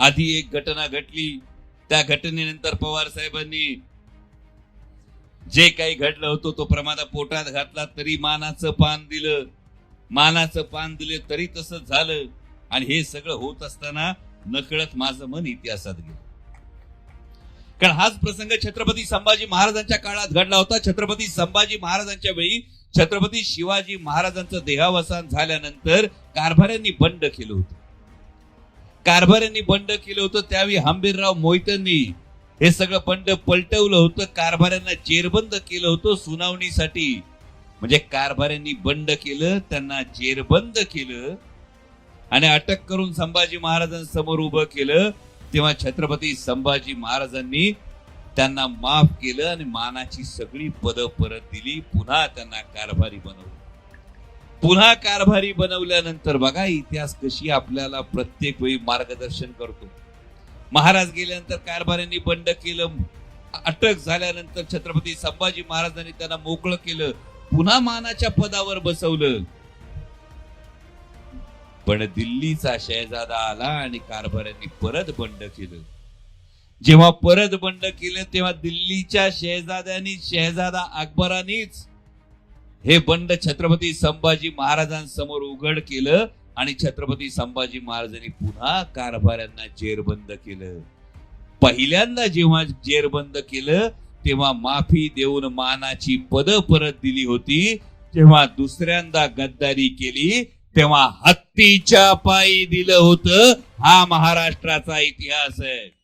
आधी एक घटना घडली त्या घटनेनंतर पवार साहेबांनी जे काही घडलं होतं तो प्रमादा पोटात घातला तरी मानाचं पान दिलं. मानाचं पान दिलं तरी तसंच झालं. आणि हे सगळं होत असताना नकळत माझं मन इतिहासात गेलं. कारण हाच प्रसंग छत्रपती संभाजी महाराजांच्या काळात घडला होता. छत्रपती संभाजी महाराजांच्या वेळी छत्रपती शिवाजी महाराजांचं देहावसान झाल्यानंतर कारभाऱ्यांनी बंड केलं होतं. कारभाऱ्यांनी बंड केलं होतं त्यावेळी हंबीरराव मोहितांनी हे सगळं बंड पलटवलं होतं कारभाऱ्यांना जेरबंद केलं होतं सुनावणीसाठी. म्हणजे कारभाऱ्यांनी बंड केलं त्यांना जेरबंद केलं आणि अटक करून संभाजी महाराजांसमोर उभं केलं. तेव्हा छत्रपती संभाजी महाराजांनी त्यांना माफ केलं आणि मानाची सगळी पदं परत दिली. पुन्हा त्यांना कारभारी बनवलं. पुन्हा कारभारी बनवल्यानंतर बघा इतिहास कशी आपल्याला प्रत्येक वेळी मार्गदर्शन करतो. महाराज गेल्यानंतर कारभाऱ्यांनी बंड केलं अटक झाल्यानंतर छत्रपती संभाजी महाराजांनी त्यांना मोकळं केलं पुन्हा मानाच्या पदावर बसवलं. पण दिल्लीचा शहजादा आला आणि कारभाऱ्यांनी परत बंड केलं. जेव्हा परत बंड केलं तेव्हा दिल्लीच्या शहजाद्यांनी शहजादा अकबरांनीच हे बंड छत्रपती संभाजी महाराजांसमोर उघड केलं आणि छत्रपती संभाजी महाराजांनी पुन्हा कारभाऱ्यांना जेरबंद केलं. पहिल्यांदा जेव्हा जेरबंद केलं तेव्हा माफी देऊन मानाची पद परत दिली होती. जेव्हा दुसऱ्यांदा गद्दारी केली तेव्हा हत्तीच्या पायी दिलं होतं. हा महाराष्ट्राचा इतिहास आहे.